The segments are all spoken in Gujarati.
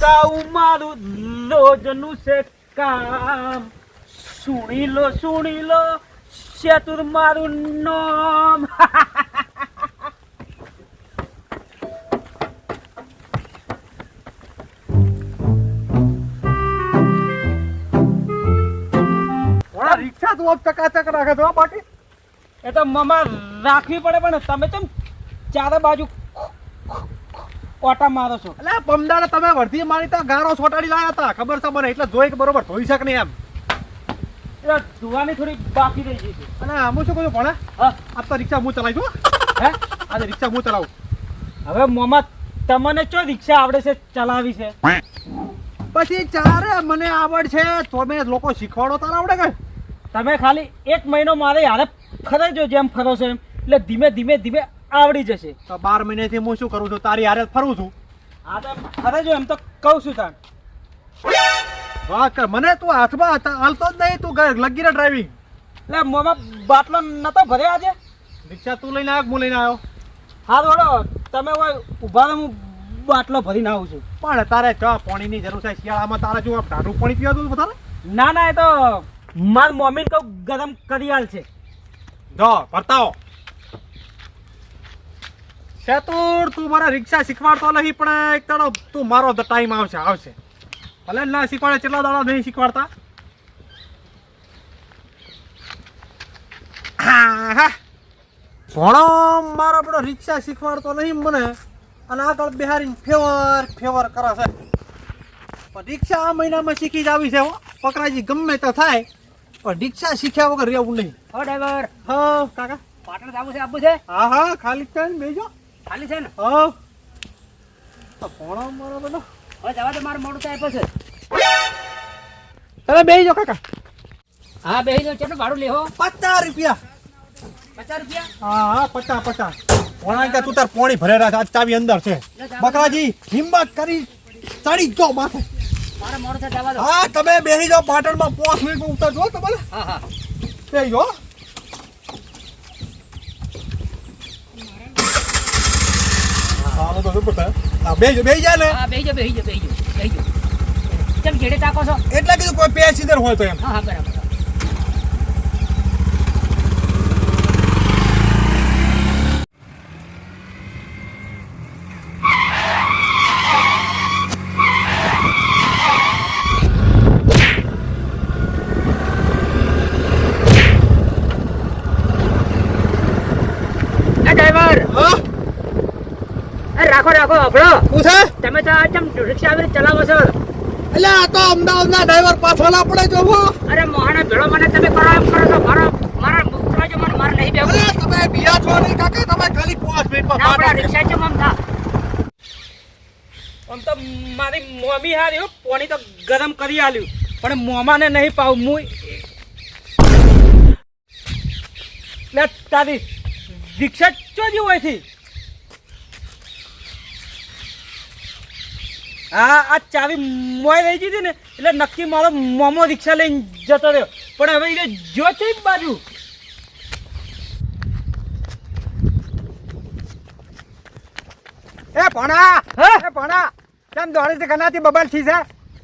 ગાઉં મારું રોજનું છે કામ. સુણી લો સુણી લો શેતુર મારું નામ. રિક્ષા તું ચકાચક રાખે તો બાકી એ તો મમા રાખવી પડે પણ તમે કેમ ચારે બાજુ ઓટા મારો છો? એટલે પમદાડે તમે વર્ધી મારી તો ગારો છોટાડી લાયા હતા. ખબર છે મને? એટલે જોઈ કે બરોબર ધોઈ શક નહીં એમ. એટલે ધોવાની થોડી બાકી રહી ગઈ છે. અને આમ શું કહું છું ભણે? હા. આ તો રિક્ષા હું ચલાવી છું હે. આજે રિક્ષા હું ચલાવું. હવે મોમાં તમને ચો રિક્ષા આવડે છે ચલાવી છે? પછી ચારે મને આવડ છે. તો મેં લોકો શીખવાડો તારે આવડે કે તમે ખાલી એક મહિનો મારે યારે ફરે જો જેમ ફરો છો એમ. એટલે ધીમે ધીમે ધીમે આવડી જશે. તો બાર મહિનેથી હું શું કરું છું? તારી હારે ફરું છું. હા તો ફરે જો એમ તો કહું છું તાણ. વાહ કર મને તું હાથમાં હતા હાલતો જ નહીં તું લગી ડ્રાઇવિંગ એટલે મોમાં બાટલો નતો ભરે આજે? રિક્ષા તું લઈને આવ્યો હું લઈને આવ્યો. હા દોડો તમે હોય ઊભા રહો હું બાટલો ભરીને આવું છું. પણ તારે ચા પાણીની જરૂર છે શિયાળામાં તારે જો ઢાંડું પાણી પીવાતું વધારે? ના ના એ તો માર મમ્મીને કહું ગરમ કરી આલ છે. જો ભરતાઓ શેતુર તું મારા રિક્ષા શીખવાડતો નહીં પણ એક દાડો તું મારો ટાઈમ આવશે આવશે. ભલે ના શીખવાડે કેટલા દાડા નહીં શીખવાડતા? હા, હા. ભણો મારો આપણો રિક્ષા શીખવાડતો નહીં મને અને આગળ બિહારીને ફેવર ફેવર કરે છે. પણ રિક્ષા આ મહિનામાં શીખી જ આવી છે હો. પકડાજી ગમે તો થાય પણ રિક્ષા શીખ્યા વગર રહેવું નહીં. હો ડ્રાઈવર. હા કાકા. પાટણ જવું છે આપવું છે? હા હા ખાલી બેજો ખાલી છે ને? હા. તો મારો બધો. હવે જવા દે મારું મોડું થાય પછી. તમે બેજો કાકા. હા બેહી જાઓ કેટલું ભાડું લેહો? પચાસ રૂપિયા. પચાસ રૂપિયા? હા હા પચાસ પચાસ. ભણા કે તું તાર પોણી ભરે રાખ આજ ચાવી અંદર છે. બકરાજી હિંમત કરી ચડી જો જાઓ માથે. મારે મોડું થાય જવા દો. હા તમે બેહી જાઓ પાટણમાં પાંચ મિનિટમાં ઉતરજો તમારે હા હા. બેસી જાઓ. તો શું આ હા બેસી જાઓ, બેસી જાય ને હા કેમ જેડે તાકો છો? એટલે કીધું કોઈ પેસીદર હોય તો એમ. હા હા બરાબર એ ડ્રાઈવર હા એ રાખો રાખો આપણો શું છે? તમે તો આમ રિક્ષા આવી રીતે ચલાવો છો? એટલે આ તો અમદાવાદના ડ્રાઈવર પાછળ આપણે જોવો અરે મોહાના ભેળો મને તમે કરો એમ કરો તો મારો મારા ઉતરો જો મને મારે નહીં બેવું અરે તમે છો નહીં કાકા તમે ખાલી પાંચ મિનિટમાં ના આપણા રિક્ષા છે મમ થા આમ તો મારી મોમી હારી હો પોણી તો ગરમ કરી આલ્યું. પણ મોમાને નહીં પાવ હું લે તારી રિક્ષા ચો જેવું હોયથી હા આ ચાવી મોય રહી ગઈ હતી ને એટલે નક્કી મારો મોમો રિક્ષા લઈને જતો રહ્યો. પણ હવે એ જો છે બાજુ. એ ભણા હા? એ ભણા કેમ દોડે છે? કનાથી બબાલથી છે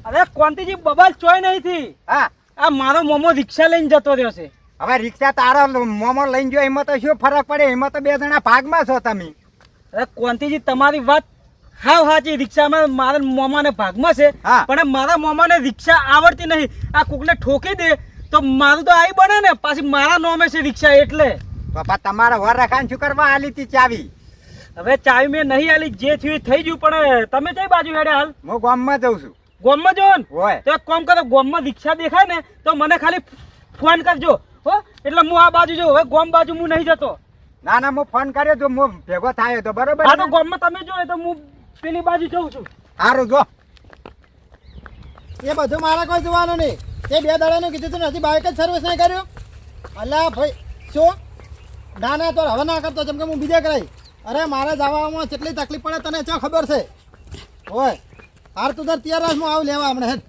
અરે કોંતીજી બબાલ ચોય નહીં થી હા. આ મારો મોમો રિક્ષા લઈને જતો રહ્યો છે. હવે રિક્ષા તારો મોમો લઈને જો એમાં તો શું ફરક પડે? એમાં તો બે જણા ભાગમાં છો તમે. અરે કોંતીજી તમારી વાત હાવ હાચી રિક્ષામાં મારા મોમાને ભાગમાં છે. પણ મારા મોમાને રિક્ષા આવડતી નહીં. આ કોકને ઠોકી દે તો મારું તો આઈ બને ને. પાછી મારા નોમે છે રિક્ષા એટલે. બાપા તમારા વર રખાન શું કરવા આલી તી ચાવી? હવે ચાવી મેં નહીં આલી જે થયું થઈ ગયું પણ તમે કઈ બાજુ હેડે હાલ? હું ગામમાં જઉં છું. ગોમમાં જો ને. હોય. તો એક કામ કરો ગોમમાં રિક્ષા દેખાય ને તો મને ખાલી ફોન કરજો. હો એટલે હું આ બાજુ જો હવે ગોમ બાજુ હું નહીં જતો. ના ના હું ફોન કર્યો તો હું ભેગો થાય તો બરોબર હા તો? ગોમમાં તમે જો તો હું પેલી બાજુ જઉં છું. સારું જો. એ બધું મારે કોઈ જોવાનું નહીં. તે બે દાડાનું કીધું તું નથી બાઇક જ સર્વિસ નહીં કર્યું? અલ્યા ભાઈ શું? ના ના તો હવે ના કરતો જેમ કે હું બીજે કરાઈ. અરે મારે જવામાં કેટલી તકલીફ પડે તને ચો ખબર છે? હોય હાર તું તાર તૈયાર રાખ હું આવું લેવા હમણાં હેડ.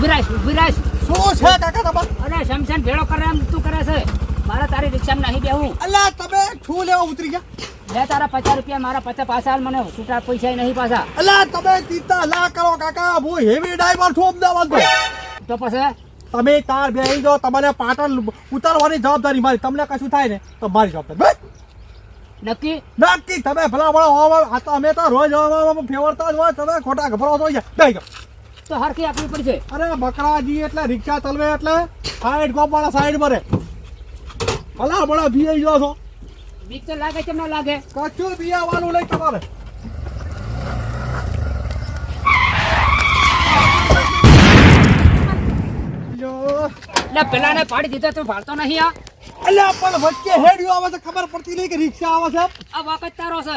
વિરાશ વિરાશ શું છે કાકા તમારે? અરે શમશાન ભેળો કરે એમ તું કરે છે. મારે તારી રિક્ષામાં નહીં બેહું. અલ્લા તમે શું લેવા ઉતરી ગયા? લે તારા પચાસ રૂપિયા મારા પચાસ પાછા મને છૂટા પૈસા નહીં પાછા. અલ્લા તમે ચિંતા ના કરો કાકા હું હેવી ડ્રાઈવર છું અમદાવાદ તો પછી? તમે તાર બેહી જાઓ તમારે પાટણ ઉતારવાની જવાબદારી મારી. તમને કશું થાય ને તો મારી જવાબદારી. નક્કી? નક્કી. તમે ભલા ભલા હોવા આ તો અમે તો રોજ હવામાં ફેવરતા જ હોય તમે ખોટા ગભરાવો તો. બેહી જાઓ. તો હરખી આપવી પડશે. અરે બકરાજી એટલે રિક્ષા ચલવે એટલે સાઈડ ગોપાળા સાઈડ મરે ભલા ભલા ભીઈ જાઓ છો બીક તો લાગે કેમ ન લાગે? કશું બિયાવાનું નહીં તમારે. યો. પેલા પેલાને પાડી દીધા તું ભાળતો નહીં આ એટલે પણ વચ્ચે હેડિયો આવે છે ખબર પડતી નહીં કે રિક્ષા આવે છે આ વખત તારો છે.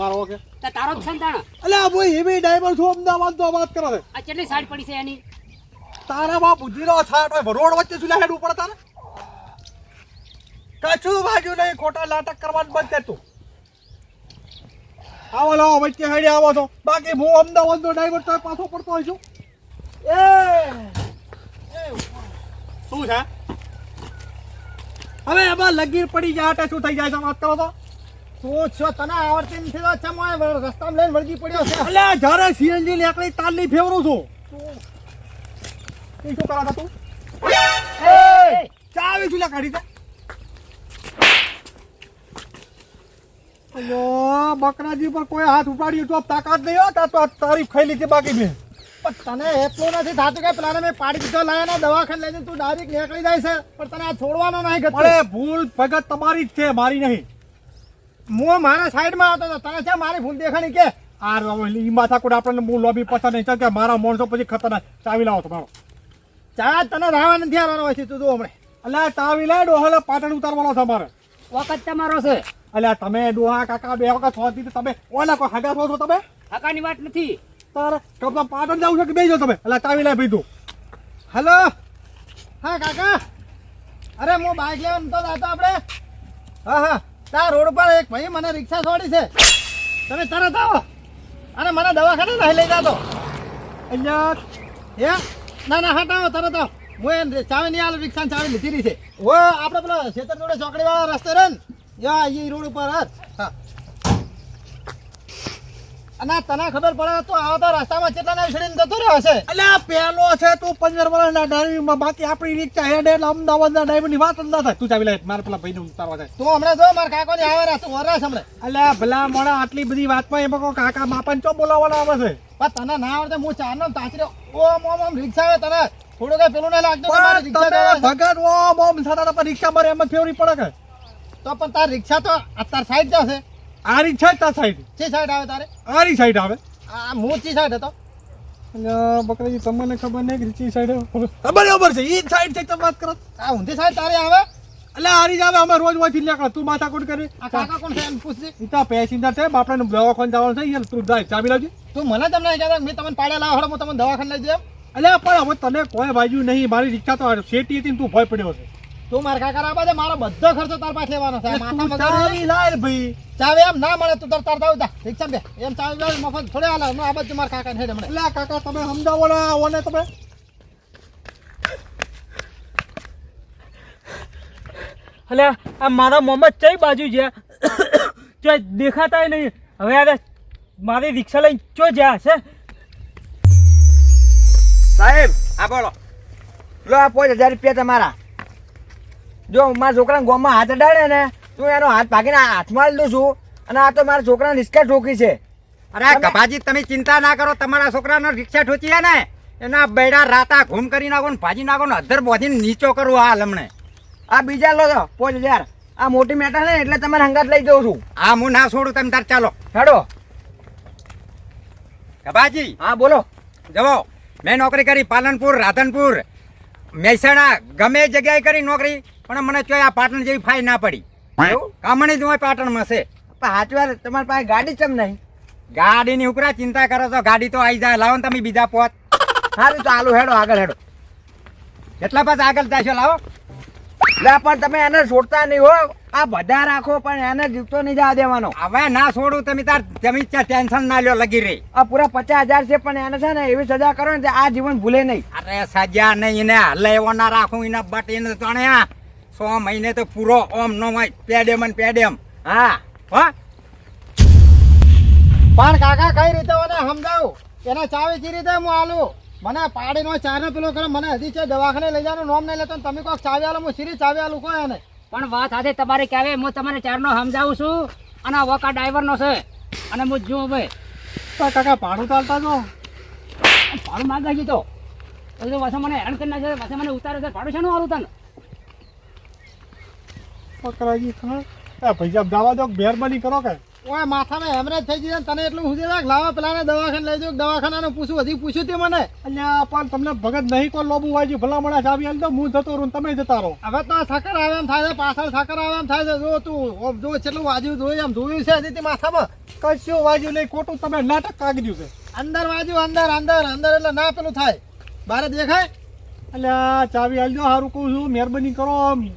મારો કે તો તારો જ છે ને તાણ. અલ્યા ભાઈ હેવી ડ્રાઈવર છું અમદાવાદ તો વાત કરે છે. આ કેટલી સાઈડ પડી છે એની? તારા બાપ ઉધીરો હોય રોડ વચ્ચે સુલા હેડ ઉપર તારે? કશું બાજુ નહીં. ખોટા નાટક કરવાનું બંધ કર આવો લાવો વચ્ચે હેડે આવો છો. બાકી હું અમદાવાદ નો ડ્રાઈવર તો પાછો પડતો હોય છું. એ! શું છે? હવે એમાં લગીર પડી જાય આટે શું થઈ જાય છે વાત કરો તો? તું છો? તને આવડતી નથી તો રસ્તામાં લઈને વળગી પડ્યો છે? અલ્યા જ્યારે સીએનજી નીકળી તાલની ફેવરું છું. શું? કરા તું? ચાવી ચૂલા કાઢી દે. અયો બકરાજી પર કોઈ હાથ ઉપાડ્યો તો તાકાત નહીં હોતા તો તારીફ ખાઈ લીધી બાકી મેં પણ તને એટલું નથી થતું કે પેલાને મેં પાડી દીધો લાયા દવાખાને લઈને તું ડાયરેક્ટ નીકળી જાય છે. પણ તને આ છોડવાનો નહીં અરે ભૂલ ભગત તમારી જ છે મારી નહીં. હું મારા સાઈડમાં આવતો હતો તને છે મારી ભૂલ દેખાણી કે? આ ઈ માથા કોઈ આપણને હું લોબી પસંદ નહીં. કે મારા માણસો પછી ખતરનાક. ચાવી લાવો તમારો. ચા તને રાવા નથી આવવાનો હોય છે તું તું હમણાં. અલ્યા ચાવી લાવ ડોહલે પાટણ ઉતારવાનો છે મારે વખત તમારો છે. અલ્યા તમે ડોહા કાકા બે વખત હોતી તો તમે ઓલા કોઈ હાગા છો તમે? હાકાની વાત નથી. તારે કપડા પાટણ જાવ છે કે બે જાઓ તમે? અલ્યા ચાવી લાય ભીધું હેલો? હા કાકા? અરે હું બાઇક લેવા નતો જાતો આપણે. હા હા. ત્યાં રોડ પર એક ભાઈ મને રિક્ષા છોડી છે. તમે તરત આવો. અને મને દવાખાને લઈ જાતો. અહીંયા હે? ના ના હટાવો તરત આવો. હું એમ ચાવી નહીં રિક્ષા ચાવી લીધી રહી છે. ઓ આપણે પેલો ખેતર જોડે ચોકડી વાળા રસ્તે રે ને. યા એ રોડ ઉપર હત અને તને ખબર પડે તો આવો તો રસ્તામાં કેટલા ના છોડીને જતો રહ્યો હશે. અલ્યા પેલો છે તું પંદર વર્ષના ડ્રાઈવિંગમાં બાકી આપણી રિક્ષા હેડ એટલે અમદાવાદના ડ્રાઈવરની વાત જ ના થાય. તું ચાવી લે મારે પેલા ભાઈને ઉતારવા જાય. તું હમણાં જો મારા કાકો આવે રહ્યા તું વરાશ હમણાં અલ્યા ભલા મોડા આટલી બધી વાતમાં એમાં કહો કાકા માપાને ચો બોલાવવાના આવે છે? પણ તને ના આવડે હું ચાર નો તાચર્યો ઓમ ઓમ ઓમ રિક્ષા આવે તને. થોડું કઈ પેલું ના લાગતું તમારે રિક્ષા ભગત ઓમ ઓમ થતા પર રિક્ષા મારે એમ જ ફેવરી પડે કે? તો પણ તાર રિક્ષા તો અત્યાર સાઈડ જશે આ રિક્ષા તાર તા સાઈડ ચી સાઈડ આવે તારે? આરી સાઈડ આવે. આ હું ચી સાઈડ હતો? બકરાજી તમને ખબર નહીં કે ચી સાઈડ બરાબર છે ઈ સાઈડ છે તમે વાત કરો? આ ઊંધી સાઈડ તારે આવે? એટલે આરી જ આવે અમે રોજ વાંચી નીકળે તું માથા કોટ કરી આ કાકા કોણ છે એમ પૂછજે ઈ તો પેસેન્જર છે બાપડાને દવાખાને જવાનું છે યાર તું જાય ચાવી લાવજે. તું મને તમને કહેતા મેં તમને પાડ્યા લાવ હળો હું તમને દવાખાને લઈ જઈએ અલ્યા પણ હવે તને કોઈ બાજુ નહીં મારી રિક્ષા તો શેટી હતી તું ભય પડ્યો છે. તું મારા કાકા રાબા છે મારો બધો ખર્ચો તાર પાસે લેવાનો છે. માથા તું મગાડી લાય ભાઈ. ચાવે એમ ના મળે તું તાર તાર તાવ દા રિક્ષા બે? એમ ચાવે લાવી મફત થોડે આલા હું આ બધું મારા કાકા ને હેડે હમણાં લા કાકા તમે સમજાવો આવો ને તમે. અલ્યા આ મારા મોહમ્મદ ચઈ બાજુ છે? જો દેખાતાય નહીં. હવે આ મારી રિક્ષા લઈને ચો જ્યાં છે સાહેબ આ બોલો. લો આ પાંચ હજાર રૂપિયા તમારા. જો મારા છોકરાને ગોમમાં હાથ અડાડે ને તો એનો હાથ ભાગીને હાથમાં લીધું છું. અને આ તો મારા છોકરાને રિક્ષા ઠોકી છે. અરે કપાજી તમે ચિંતા ના કરો તમારા છોકરાનો રિક્ષા ઠોચીએ ને એના બેડા રાતા ઘૂમ કરી નાખો ને ભાજી નાખો ને અધર બોધીને નીચો કરવો આ લમણે આ બીજા લો તો પાંચ હજાર. આ મોટી મેટર ને એટલે તમારે હંગાત લઈ જઉં છું. આ હું ના છોડું તમે તાર ચાલો. હેડો. કપાજી હા બોલો. જવો. મેં નોકરી કરી પાલનપુર રાધનપુર. મહેસાણા ગમે જગ્યાએ કરી નોકરી પણ મને ચોય આ પાટણ જેવી ફાઈ ના પડી. કામણી જ હોય પાટણમાં છે. પણ સાચી વાત તમારી પાસે ગાડી ચમ નહીં? ગાડીની ઉપરા ચિંતા કરો છો ગાડી તો આવી જાય. લાવો ને તમે બીજા પોત. સારું ચાલુ હેડો આગળ હેડો. એટલા પાછા આગળ જાશો? લાવો. લે પણ તમે એને છોડતા નહીં હો. આ બધા રાખો પણ એને જીવતો નહીં જવા દેવાનો. હવે ના છોડું તમે તાર જમી ટેન્શન ના લ્યો લગી રહી. આ પૂરા પચાસ હજાર છે પણ એને છે ને એવી સજા કરો ને આ જીવન ભૂલે નહીં. અરે સજા નહીં એને હલે એવો ના રાખું એને બટ એને તણે સો મહિને તો પૂરો ઓમ નો હોય પેડેમ અને પેડેમ હા. હા? પણ કાકા કઈ રીતે મને સમજાવું? એને ચાવી કઈ રીતે હું આલું? મને પાડીનો ચારનો પેલો કરે મને હજી છે દવાખાને લઈ જવાનું નોમ નહીં લેતો તમે કોઈક ચાવી આલો હું સીરી ચાવી આલું કોઈ એને. પણ વાત સાથે તમારે કહેવે હું તમારે ચારનો સમજાવું છું અને વોકા ડ્રાઈવરનો છે અને હું જોઉં ભાઈ તો કાકા ભાડું ચાલતા જો. ભાડું માંગા છે તો. એટલે પાછા મને હેરાન કરી નાખે પાછા મને ઉતારે છે. ભાડું શાનું આલું તને? પકડાઈ ગઈ પૈસા જવા દો મહેરબાની કરો કે. ઓય માથામાં હેમરેજ થઈ ગઈ તને એટલું હું રાખ? લાવો પેલાને દવાખાને લઈ જાઉં દવાખાનાનું પૂછું હજી પૂછ્યું તે મને. અલ્યા પણ તમને ભગત નહીં કોઈ લોબુ વાજી ભલા મળે આવી તો હું જતો રહું તમે જતા રહો. હવે તો સાકર આવે એમ થાય છે પાછળ સાકર આવે એમ થાય છે. જો તું જો કેટલું વાજ્યું જોયું એમ જોયું છે હજી તે માથામાં? કશું વાજ્યું નહીં ખોટું તમે નાટક કાગડ્યું છે. અંદર વાજ્યું અંદર અંદર અંદર એટલે ના પેલું થાય. બારે દેખાય? અલ્યા ચાવી આલજો સારું કહું છું. મહેરબાની કરો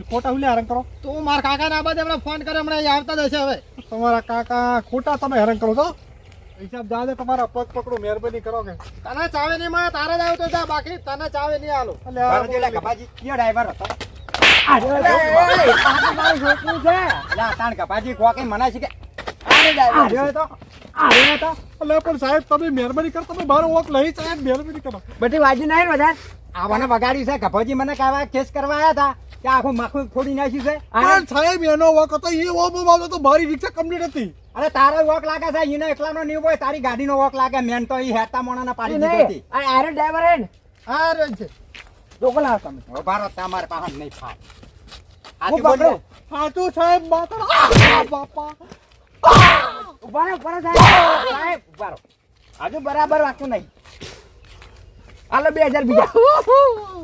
ખોટા હુલે હેરાન કરો. તો હું મારા કાકાને આ બધે હમણાં ફોન કરે હમણાં આવતા જ હશે હવે. તમારા કાકા ખોટા તમે હેરાન કરો તો હિસાબ જાદે તમારા પગ પકડો મહેરબાની કરો કે. તને ચાવે નહીં મળે તારે જ આવતો જા બાકી. તને ચાવે નહીં આલો. અલ્યા એટલે કપાજી કયો ડ્રાઈવર હતો? મારું છોકરું છે. તાણ કપાજી કોકે મને છે કે. આવ્યો તો આરે પણ સાહેબ તમે મહેરબાની કરો તમે મારો વોક લઈ સાહેબ મહેરબાની કરો. બધી વાજી નહીં વધારે આવાને વગાડ્યું છે કપાજી મને કાવા કેસ કરવા આવ્યા હતા કે આખું માખું ફોડી નાખ્યું છે. પણ સાહેબ એનો વોક હતો એ વોકમાં તો મારી રિક્ષા કમ્પ્લીટ હતી. અરે તારો વોક લાગે છે એને એકલાનો નહીં હોય તારી ગાડીનો વોક લાગે મેન તો એ હેતા મોણાના પાડી દીધી હતી. આ આરે ડ્રાઈવર હે ને. હા છે. લાવો તમે. ભારત તમારે નહીં સાહેબ બાપા. ઊભા રહો ઊભા રહો સાહેબ. ઊભા રહો હજુ બરાબર વાંચું નહીં. હાલો બે હજાર બીજા.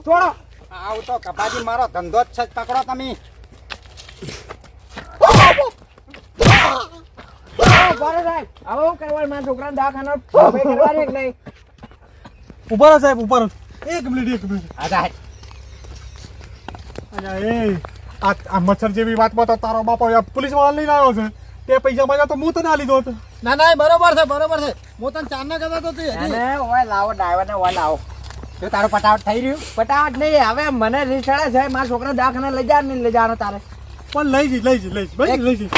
છોડો. આવું તો કપાજી મારો ધંધો જ છે પકડો તમે. ઊભા સાહેબ. હવે હું મારા છોકરાને દવાખાના કરવાની કે નહીં ઊભા રહો સાહેબ ઊભા રહો. એક મિનિટ એક મિનિટ. આ જાય અલ્યા એ આ આ મચ્છર જેવી વાતમાં તો તારો બાપો પોલીસવાળા લઈને આવ્યો છે. તે પૈસા માંગ્યા તો હું તને આ લીધો હતો. ના ના બરોબર છે બરોબર છે. હું તને ચાર ના કરતો તું અરે. ઓય લાવો ડ્રાઈવરને ઓય લાવો. જો તારું પટાવટ થઈ રહ્યું. પટાવટ નહીં હવે મને રીસાડે છે મારા છોકરા દાખને લઈ જા નહીં લઈ જવાનો તારે. પણ લઈ જઈ લઈ જઈ લઈ જઈ લઈ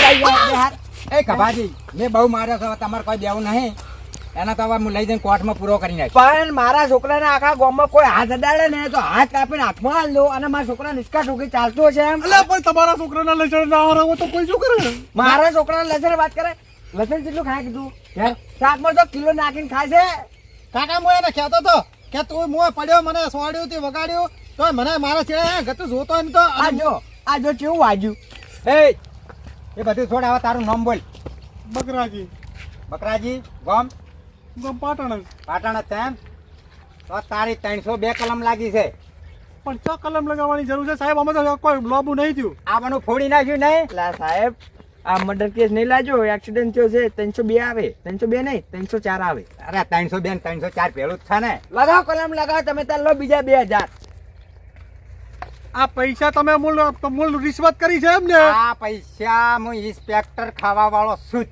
જા એ કપાજી મેં બહુ માર્યો છે તમારે કોઈ દેવું નહીં. એના તો હવે હું લઈ જઈને કોર્ટમાં પૂરો કરી નાખ પણ મારા છોકરાને આખા ગામમાં કોઈ હાથ અડાડે ને તો હાથ કાપીને હાથમાં હાલ દો અને મારા છોકરા નિષ્કા ઠોકી ચાલતો છે એમ. એટલે પણ તમારા છોકરાના લસણ ના હરાવો તો કોઈ શું કરે? મારા છોકરાના લસણ વાત કરે? લસણ કેટલું ખાય કીધું? હે? શાકમાં તો કિલો નાખીને ખાય છે. કાકા હું એને કહેતો તો કે તું મોં પડ્યો મને સોડ્યું તે વગાડ્યું. તો મને મારા ચેડે ગતું જોતો ને તો. આ જો આ જો કેવું વાજ્યું એ એ બધું છોડ હવે તારું નામ બોલ. બકરાજી. બકરાજી ગમ. પાટણ. પાટણ જ છે એમ? તો તારી ત્રણસો બે કલમ લાગી છે. પણ છ કલમ લગાવવાની જરૂર છે સાહેબ અમે તો કોઈ લોબુ નહીં થયું. આ બધું ફોડી નાખ્યું નહીં? લા સાહેબ આ મર્ડર કેસ નહીં લાજો એક્સિડન્ટ થયો છે ત્રણસો બે આવે. ત્રણસો બે નહીં ત્રણસો ચાર આવે. અરે ત્રણસો બે ત્રણસો ચાર પેલું જ છે ને. લગાવો કલમ લગાવો તમે તાર લો બીજા બે હજાર. આ પૈસા તમે મૂળ મૂળ રિશ્વત કરી છે એમ ને આ પૈસા હું ઇન્સ્પેક્ટર ખાવા વાળો છું જ.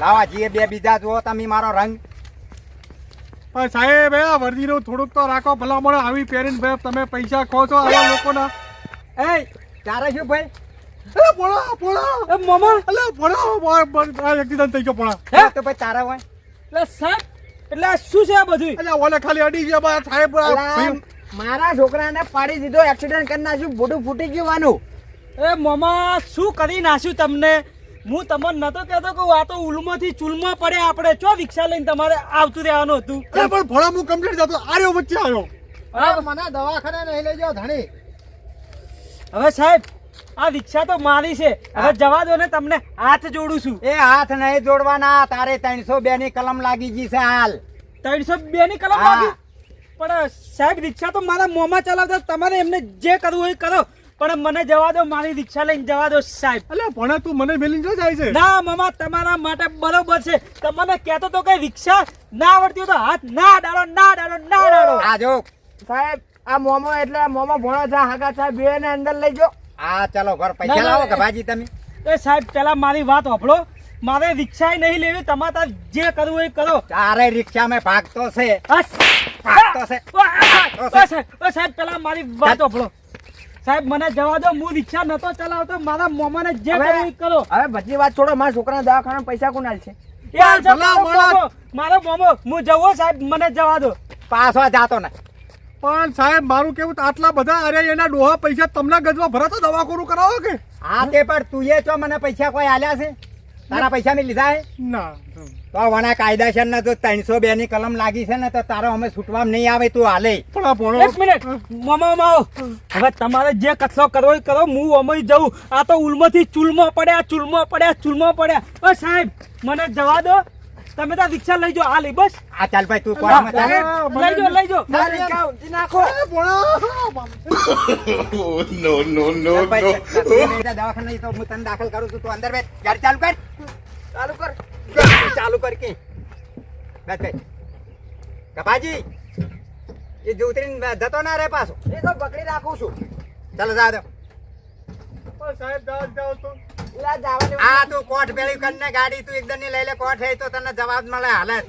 લાવા જીએ બે બીજા જુઓ તમે મારો રંગ. પણ સાહેબ એ આ વર્દીનું થોડુંક તો રાખો ભલામણ આવી પહેરીને ભાઈ તમે પૈસા ખો છો આવા લોકોના. એ તારે શું ભાઈ? અરે પોળા પોળા એ મામા. અલે પોળા આ એક્સિડન્ટ થઈ ગયો પોળા હે? તો ભાઈ તારા હોય. એટલે સાહેબ એટલે શું છે આ બધું એટલે ઓલે ખાલી અડી ગયા બા સાહેબ અલા, મારા છોકરાને પાડી દીધો એક્સિડન્ટ કરી નાખ્યું બોડું ફૂટી ગયું વાનું એ મામા શું કરી નાખ્યું તમને? હું તમને નતો કહેતો કે આ તો ઉલમાંથી ચૂલમાં પડે આપણે. ચો રિક્ષા લઈને તમારે આવતું રહેવાનું હતું? અરે પણ ભણા હું કમ્પ્લીટ જતો આર્યો વચ્ચે આવ્યો. બરાબર મને દવાખાને નહીં લઈ જાઓ ધણી. હવે સાહેબ આ રિક્ષા તો મારી છે. હવે જવા દો ને તમને હાથ જોડું છું. એ હાથ નહીં જોડવાના તારે ત્રણસો બે ની કલમ લાગી ગઈ છે હાલ. ત્રણસો બે ની કલમ હા. લાગી? પણ સાહેબ રિક્ષા તો મારા મોંમાં ચલાવતા તમારે એમને જે કરવું હોય એ કરો. પણ મને જવા દો મારી રિક્ષા લઈને જવા દો સાહેબ. અલ્યા પણ તું મને મેલીને જો જાય છે? ના મામા તમારા માટે બરોબર છે. તમને કહેતો તો કે રિક્ષા ના આવડતી હોય તો હાથ ના ડાળો ના ડાળો ના ડાળો. આ જો સાહેબ આ મોમો એટલે મોમો ભણો છે હાગા સાહેબ બે ને અંદર લઈ જો. આ ચાલો ઘર પૈસા લાવો કે ભાજી તમે? એ સાહેબ પેલા મારી વાત સાંભળો મારે રિક્ષા નહીં લેવી તમારે તાર જે કરવું હોય એ કરો. તારે રિક્ષામાં ભાગતો છે. ભાગતો છે. ઓ, સાહેબ, ઓ, સાહેબ, પેલા મારી વાત સાંભળો સાહેબ મને જવા દો હું રિક્ષા નતો ચલાવતો મારા મોમાને જે હવે- કરો. હવે બધી વાત છોડો મારા છોકરા દવાખાના પૈસા કોણ આલશે? એ હાલ છે મારો. મોમો, હું જવો સાહેબ મને જવા દો. પાછો જાતો ને પણ સાહેબ મારું કેવું તો આટલા બધા અરે એના ડોહા પૈસા તમને ગજવા ભરાતો દવાખોરું કરાવો કે? હા તે પણ તું એ છો મને પૈસા કોઈ આલ્યા છે? તારા પૈસા મેં લીધા હે? ના. તો વણા કાયદાસર ને તો ત્રણસો બે ની કલમ લાગી છે ને તો તારો અમે છૂટવામાં નહીં આવે તું હાલે. પણ એક મિનિટ. મોમો માવો હવે તમારે જે કચરો કરવો એ કરો હું અમય જઉં. આ તો ઉલમાંથી ચૂલમાં પડ્યા ચૂલમાં પડ્યા ચૂલમાં પડ્યા. ઓ સાહેબ મને જવા દો. તમે તો રિક્ષા લઈ જાઓ. આ લઈ બસ. આ ચાલ ભાઈ તું કોણ? મત લઈ જાઓ લઈ આ નાખો નો નો. નો જા દવાખાને તો હું તને દાખલ કરું છું. તું અંદર બેઠ ગાડી ચાલુ કર. ચાલુ કર. ચાલુ કર કે. બેઠ બેઠ કપાજી એ જો ઉતરીને જતો ના રે પાછો. એ તો પકડી રાખું છું. ચાલો જા દો સાહેબ જાઓ જાઓ તો. આ તું કોટ ભેળી કરીને ગાડી તું એકદમની લઈ લે કોટ હે તો તને જવાબ મળે હાલત